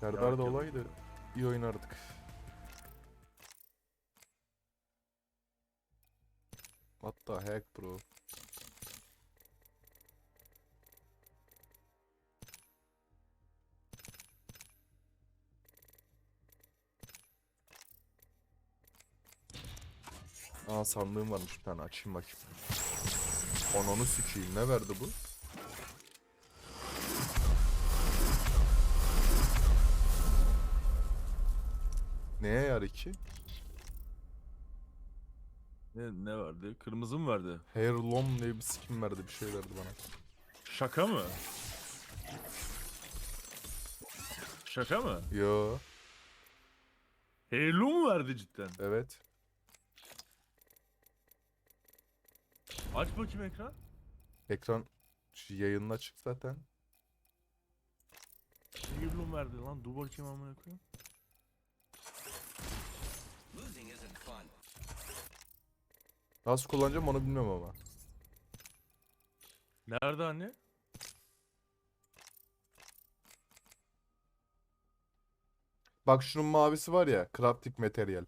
Serdar da olaydı iyi oynardık. What the heck bro? Aa sandığım varmış bir tane açayım bakayım. Ananı sikeyim ne verdi bu? Neye yar iki? Ne, ne verdi? Kırmızı mı verdi? Hairlom diye bir skin verdi bir şey verdi bana. Şaka mı? Şaka mı? Yo Halo mu verdi cidden? evet. Aç bakayım ekran. Ekran şu yayının açık zaten. Halo verdi lan? Dur bakayım amına koyayım. Nasıl kullanacağım onu bilmiyorum ama. Nerede anne? Bak şunun mavisi var ya crafting materyal.